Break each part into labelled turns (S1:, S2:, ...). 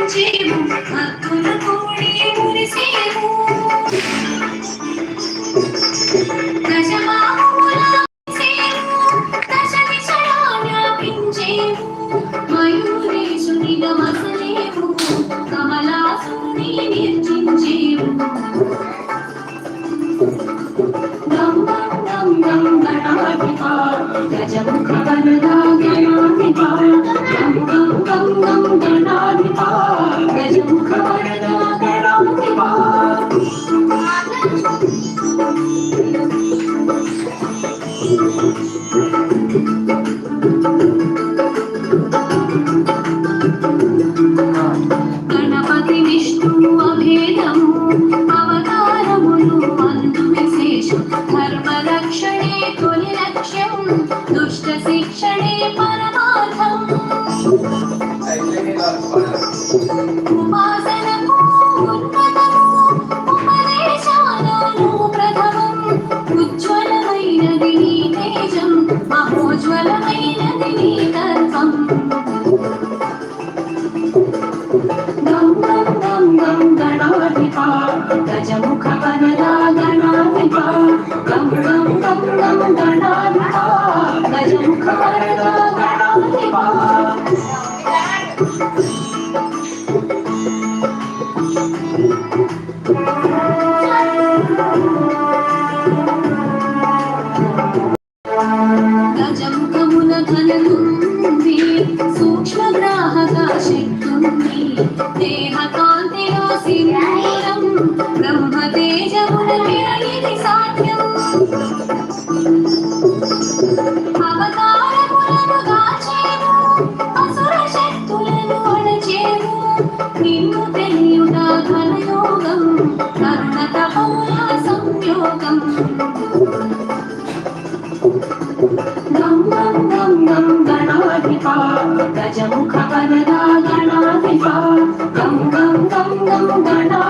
S1: కీర్తించేము భక్తుల కోడి మురిసేము దశబాహువుల సేము కమలాసుని గం గం గజముఖ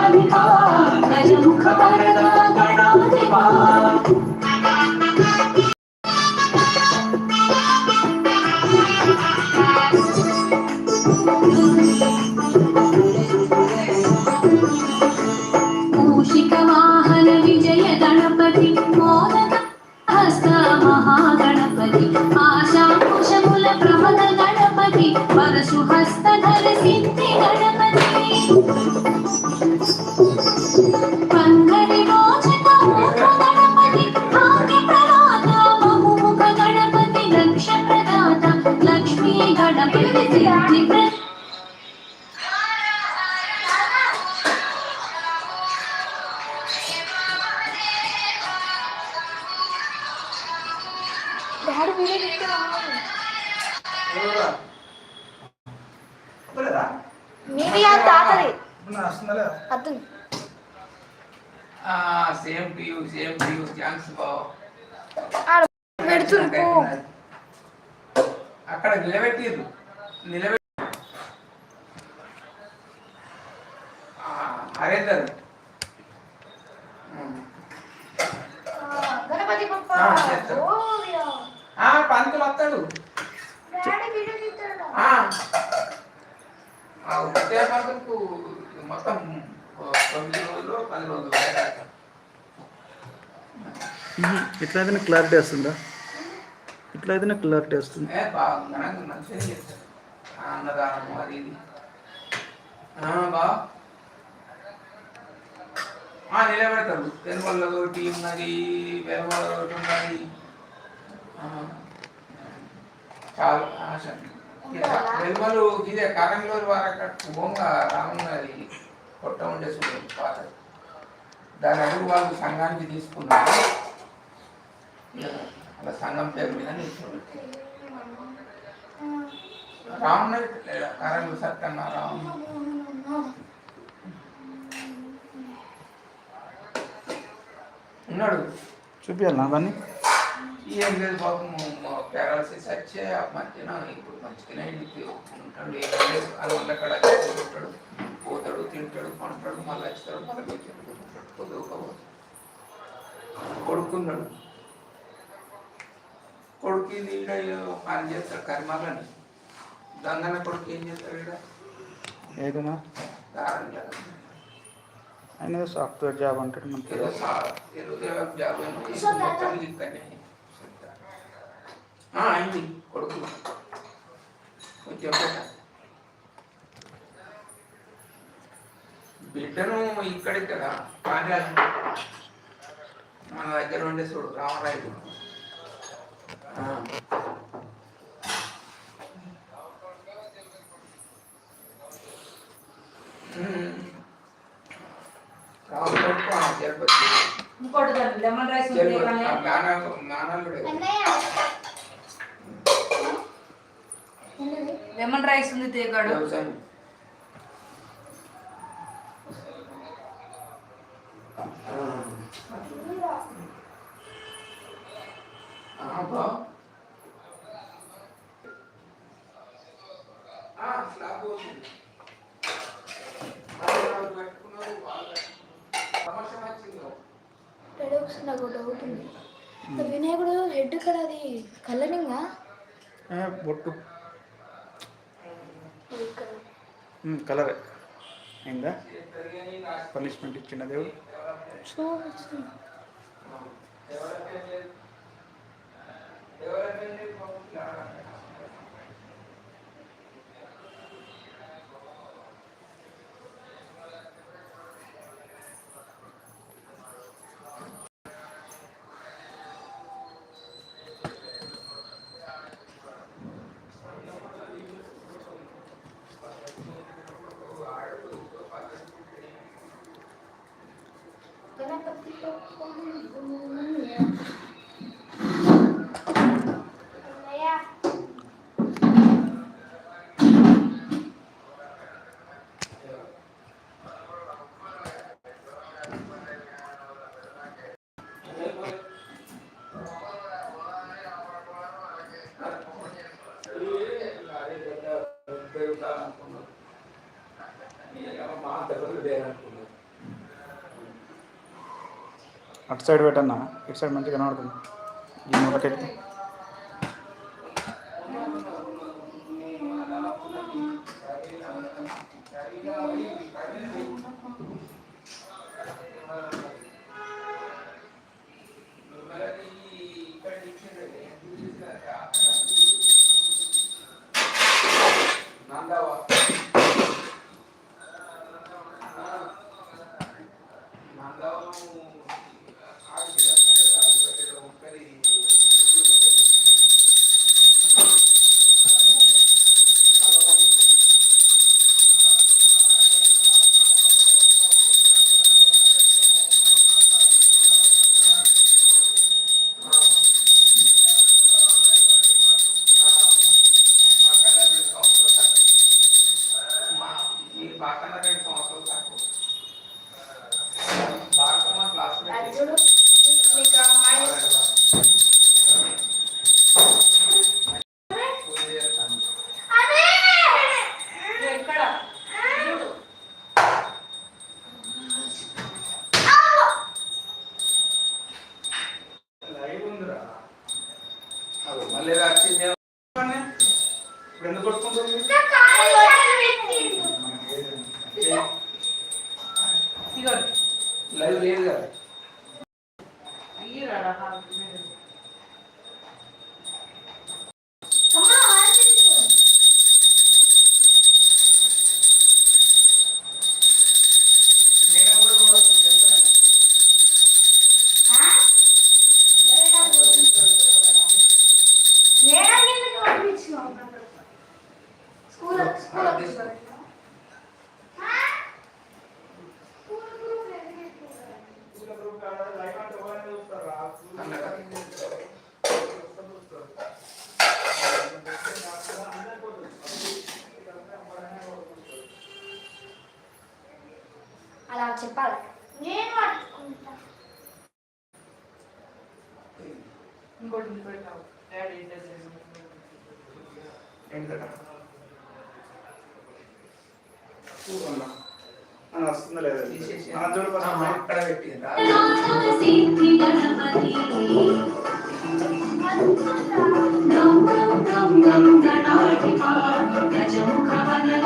S1: గణాధిపా గజముఖ వరదా గణాధిపా మూషిక వాహన విజయ
S2: వీడియో మీది ఆ తాతది అర్థం
S3: same to you same to you thanks బావ్
S2: ఆడ పెడుతుంది పో
S3: అక్కడ నిలబెట్టిర్రు నిలబెట్టి ఆ, హరేందర్
S4: ఇట్లా అయితేనే క్లారిటీ వస్తుందా? ఇట్లా అయితేనే క్లారిటీ వస్తుంది.
S3: ఏ బాగా ఘనంగా మంచిగా అది బా. ఆ, నిలబెడతారు. ఒకటి ఉన్నది వెనుమల ఒకటి ఉన్నది. ఆ, చాలా ఆశ. వెనుమలు ఇదే కారంలోని వారకట్టు బొంగ రామున్నది కొట్ట ఉండే చూడండి పాత. దాని అడుగు వాళ్ళు సంఘానికి తీసుకున్నారు. అలా సంఘం పేరు మీద నిల్చోబెట్టారు రాముడు కారంలో సత్యన్న రాముడు ఉన్నాడు.
S4: చూపించాలి అవన్నీ.
S3: ఏం లేదు బాబు పారాలసిస్ వచ్చే ఆ మధ్యన ఇప్పుడు మంచిగానే ఇంటికి ఉంటాడు. ఏం లేదు అది వల్ల అక్కడ ఉంటాడు పోతాడు తింటాడు పంటాడు మళ్ళీ వచ్చాడు మళ్ళీ కొడుకున్నాడు. కొడుకు ఇది ఈడ పని చేస్తాడు కరిమాలని గంగన్న కొడుకు ఏం చేస్తాడు ఈడ? ఏదైనా ఆయన సాఫ్ట్వేర్ జాబ్ అంటాడు మనకి
S5: అయింది కొడుకు. కొంచెం. బిడ్డను ఇక్కడిక్కడ కానీ మన దగ్గర ఉండే చూడు రామరాయుడు ఆ. ఉమ్. రామరాయుడు ఆ, తిరుపతి
S6: ఇంకోటి లెమన్ రైస్ ఉంది
S5: తిరుపతి
S6: కానీ లెమన్ రైస్ ఉంది
S2: నాకు డౌట్ ఉంది. వినాయకుడు హెడ్ కడ అది కలరింగా
S3: బొట్టు. కలర్. అయిందా? పనిష్మెంట్ ఇచ్చిన దేవుడు?
S2: చూపించింది
S3: అటు సైడ్ పెట్టన్నా ఇటు సైడ్ మంచిగా కనబడుతుంది. ఈ మూలకెట్టి
S2: school school
S1: Kavala, Kavala, Kavala, Kavala,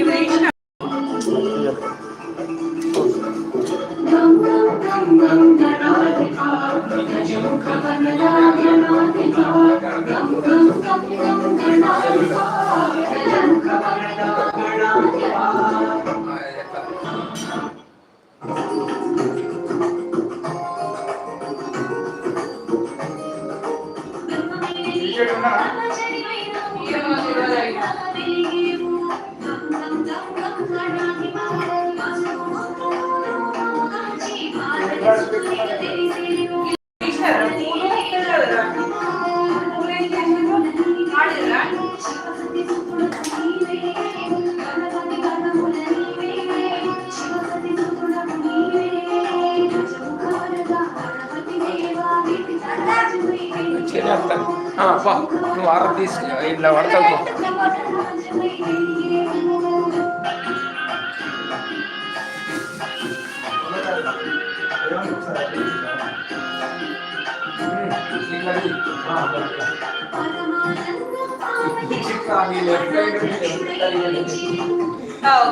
S3: ഇവിടെ బా నువ్వు ఆర్డర్ తీసుకో ఇట్లా పడతావు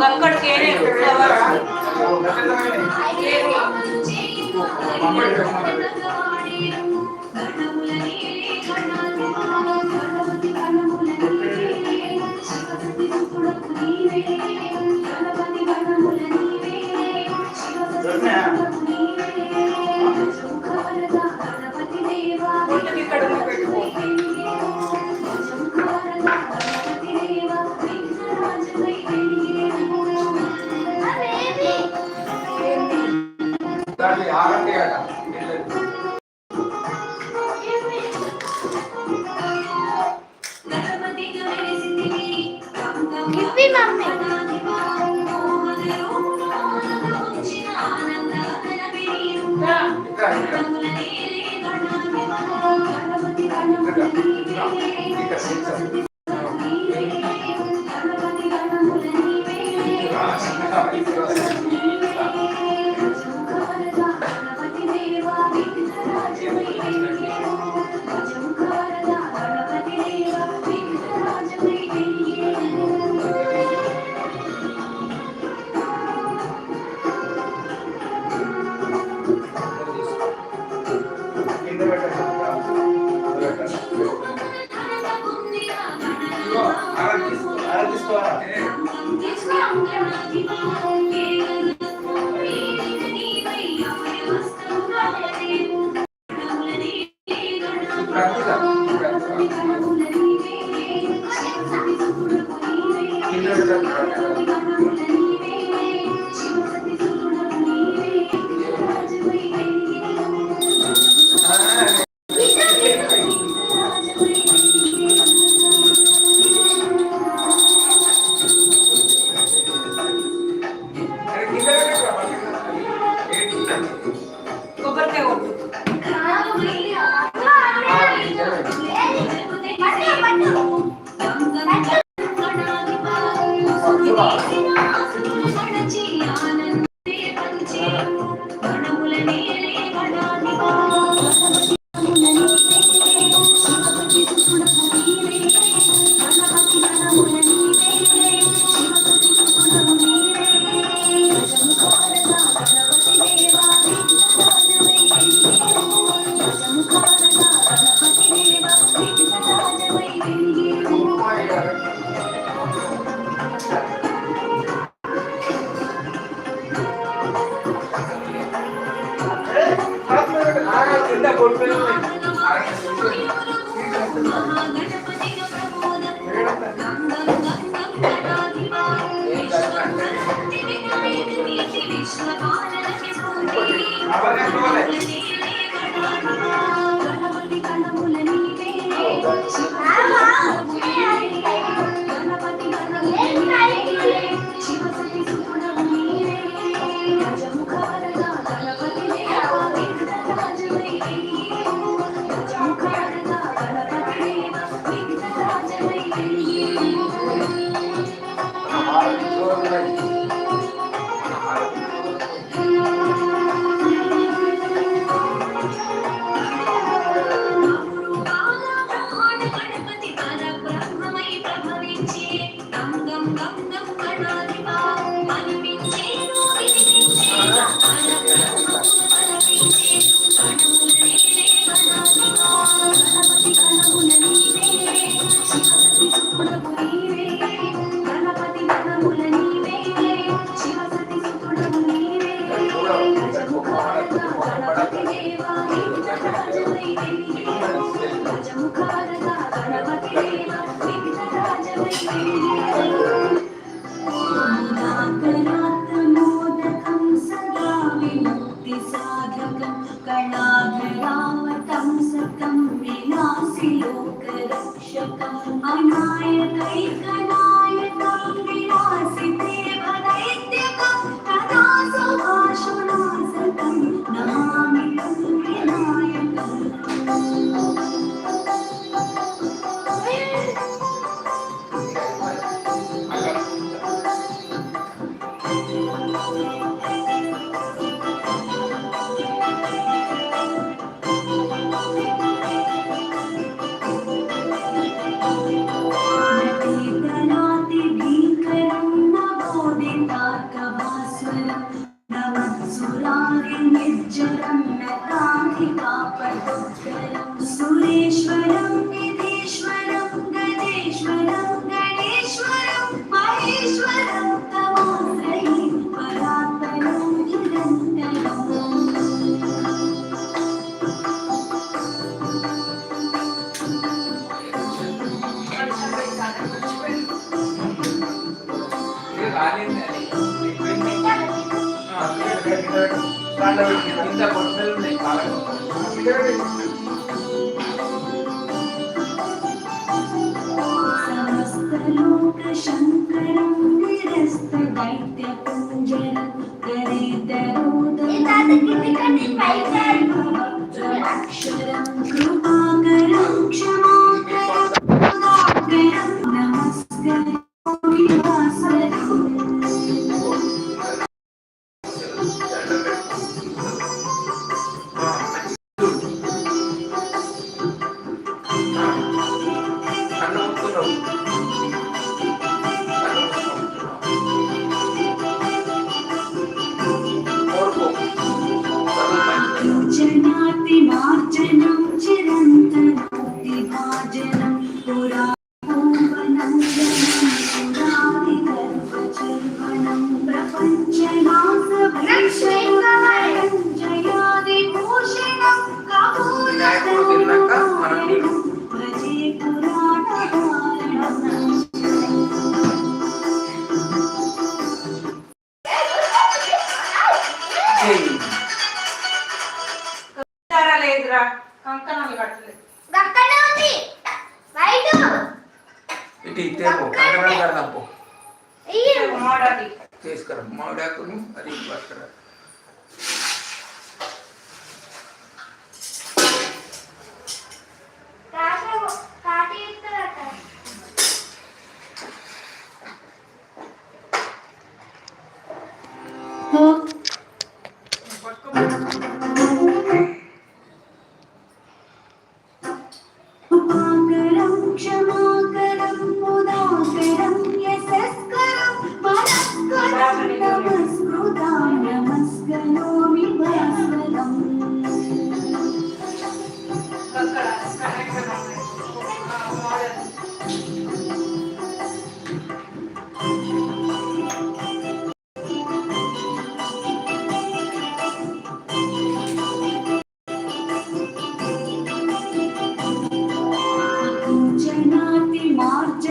S1: గంగడికి ఏడే ఫ్లవర్ Thank you. పడత a poner
S6: un espacio. Thank
S1: you.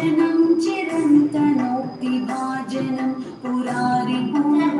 S1: भजनं चिरन्तनोक्तिभाजनं पुरारिपुरा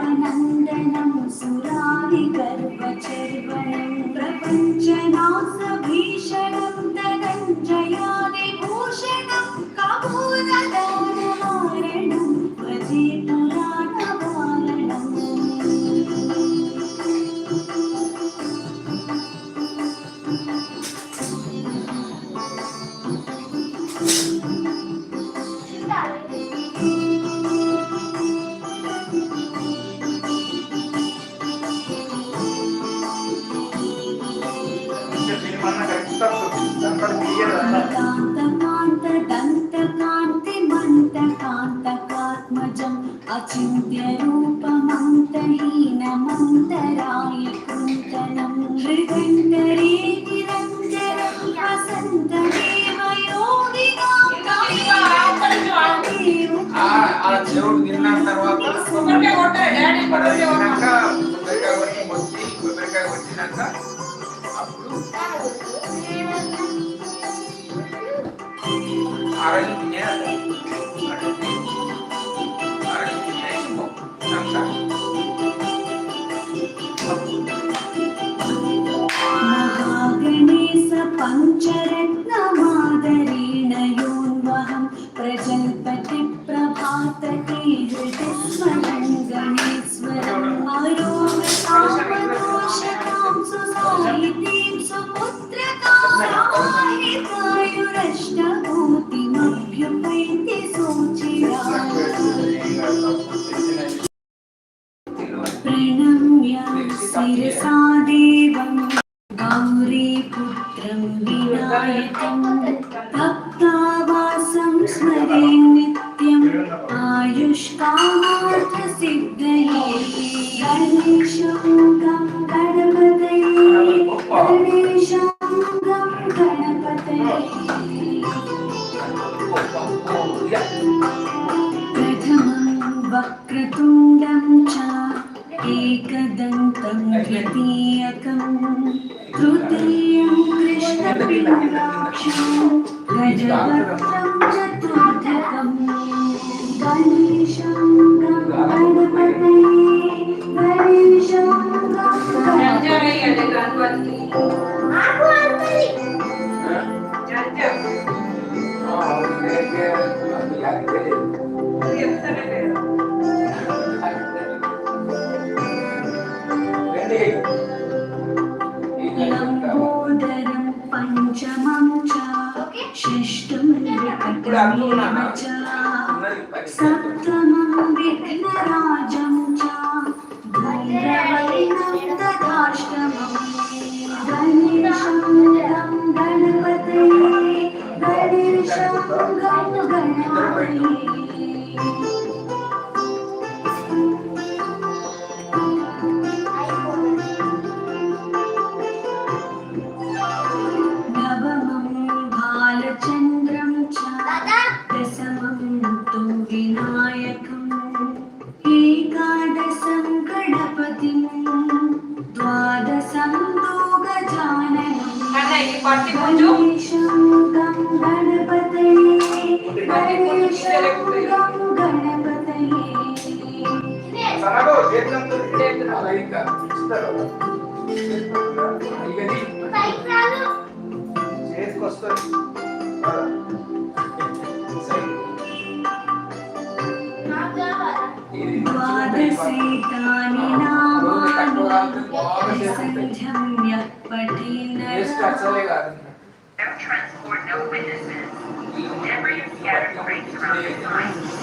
S1: you. ఇప్పుడు అనుకున్నా సప్తమం విఘ్నరాజం చ
S6: భైరవై
S1: నందదాష్టమం
S6: గణేశం గణపతే
S1: గణేశం
S3: గణ గణాయే Vietnam
S7: to Transport no witnesses. Debris scattered straight throughout the
S1: night.